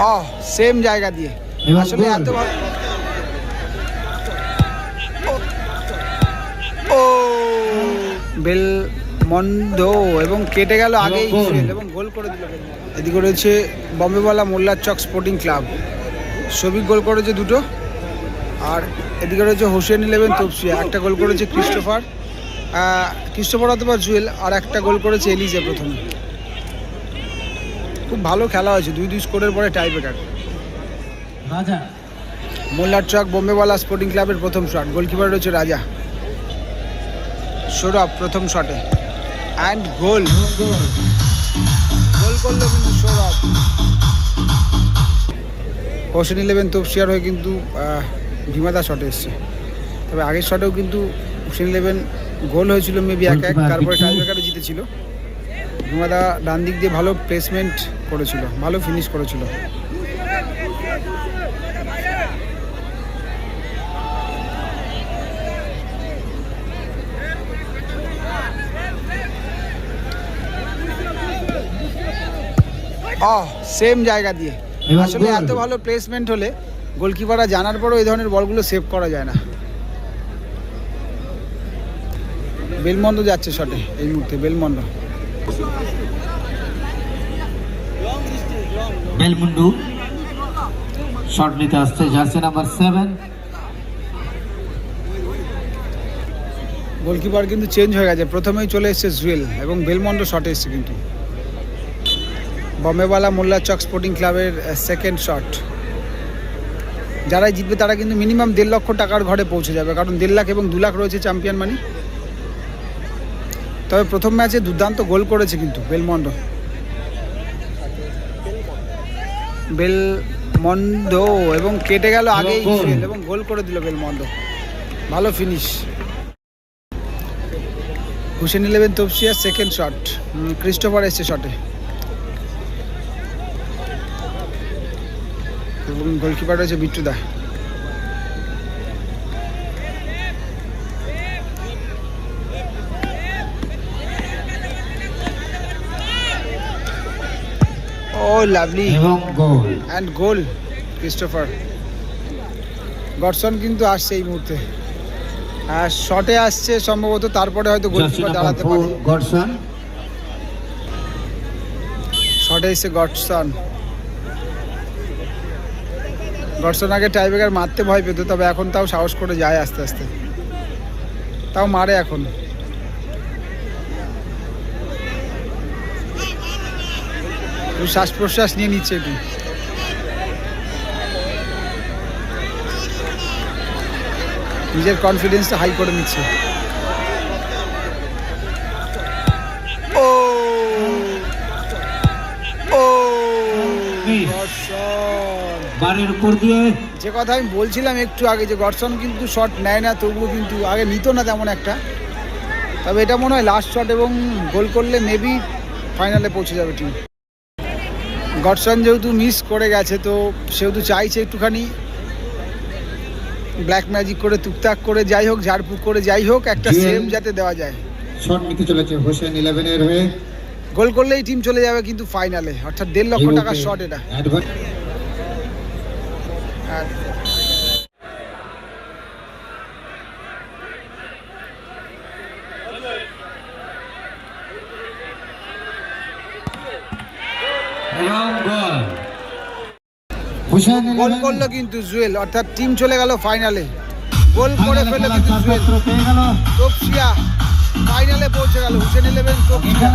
ও same জায়গা দিয়ে। আসলে এত ও বেল মন্দ এবং কেটে গেল আগেই এবং গোল করে দিল এদিকে রয়েছে বম্বেওয়ালা মোল্লার চক স্পোর্টিং ক্লাব। সবিক গোল করেছে দুটো। আর এদিকে রয়েছে হোসেন ইলেভেন তপসিয়া। একটা গোল করেছে ক্রিস্টোফার। আহ, ক্রিস্টোফার অথবা জুয়েল আর একটা গোল করেছে এলিজে প্রথমে। খুব ভালো খেলা হয়েছে। দুই দুই স্কোরের পরে টাই ব্রেকার রাজা। মোল্লার চক বোম্বেওয়ালা স্পোর্টিং ক্লাবের প্রথম শট গোলকিপার রয়েছে রাজা। সৌরভ প্রথম শটে অ্যান্ড গোল গোল গোল করল কিন্তু সৌরভ। হোসেন ইলেভেন তপসিয়ার হয়ে কিন্তু ভীমাদা শটে এসছে। তবে আগের শটেও কিন্তু হোসেন ইলেভেন গোল হয়েছিল মেবি এক এক। তারপরে। টাইব্রেকারে জিতেছিল। ভীমাদা ডান দিক দিয়ে ভালো প্লেসমেন্ট করেছিল ভালো ফিনিশ করেছিল। সেম জায়গা দিয়ে। আসলে এত ভালো প্লেসমেন্ট হলে গোলকিপাররা জানার পরও এই ধরনের বলগুলো সেভ করা যায় না। বেলমন্দ যাচ্ছে শটে এই মুহূর্তে বেলমন্দ। বেলমুন্ডু। শট নিতে আসছে জার্সি নাম্বার সেভেন গোলকিপার কিন্তু চেঞ্জ হয়ে গেছে। প্রথমেই চলে এসেছে জুয়েল এবং বেলমন্ড শটে এসছে কিন্তু। বম্বেওয়ালা মোল্লা চক স্পোর্টিং ক্লাবের সেকেন্ড শট যারাই জিতবে তারা কিন্তু মিনিমাম দেড় লক্ষ টাকার ঘরে পৌঁছে যাবে। কারণ দেড় লাখ এবং দু লাখ রয়েছে চ্যাম্পিয়ন মানি তবে প্রথম ম্যাচে দুর্দান্ত গোল করেছে কিন্তু বেলমন্ড। বেলমন্দ এবং কেটে গেল আগে এবং গোল করে দিল বেলমন্দ ভালো finish Hussain eleven Topsia second shot Christopher এসছে শটে এবং গোলকিপার রয়েছে বিট্টুদা। ও লাভলি এবং goal. And goal Christopher Godson কিন্তু আসছে এই মুহূর্তে। আর শটে আসছে সম্ভবত তারপরে হয়তো গোলকিপার দাঁড়াতে পারে। গডসন শটে এসে গডসন গডসন আগে টাইব্রেকার মারতে ভয় পেত তবে এখন তাও সাহস করে যায় আস্তে আস্তে। তাও মারে এখন। শ্বাস প্রশ্বাস নিয়ে নিচ্ছে একটু। নিজের কনফিডেন্সটা হাই করে নিচ্ছে। ও! ও! বারের উপর দিয়ে। যে কথা আমি বলছিলাম একটু আগে যে গডসন কিন্তু শট নেয় না তবুও কিন্তু আগে নিত না তেমন একটা। তবে এটা মনে হয় লাস্ট শট এবং গোল করলে মেবি ফাইনালে পৌঁছে যাবে টিম গডসন যেহেতু মিস করে গেছে তো সেহেতু চাইছে একটুখানি ব্ল্যাক ম্যাজিক করে টুকটাক করে যাই হোক ঝাড়ফুঁক করে যাই হোক একটা সেম যাতে দেওয়া যায়। শট নিতে চলেছে হোসেন ইলেভেনের হয়ে। গোল করলেই টিম চলে যাবে কিন্তু ফাইনালে অর্থাৎ দেড় লক্ষ টাকার শট এটা। আর গোল হোসেন গোল 11 করল কিন্তু জুয়েল অর্থাৎ টিম চলে গেল ফাইনালে গোল করে ফেলল কিন্তু জুয়েল। তপসিয়া ফাইনালে পৌঁছে গেল হুসেন ইলেভেন তপসিয়া।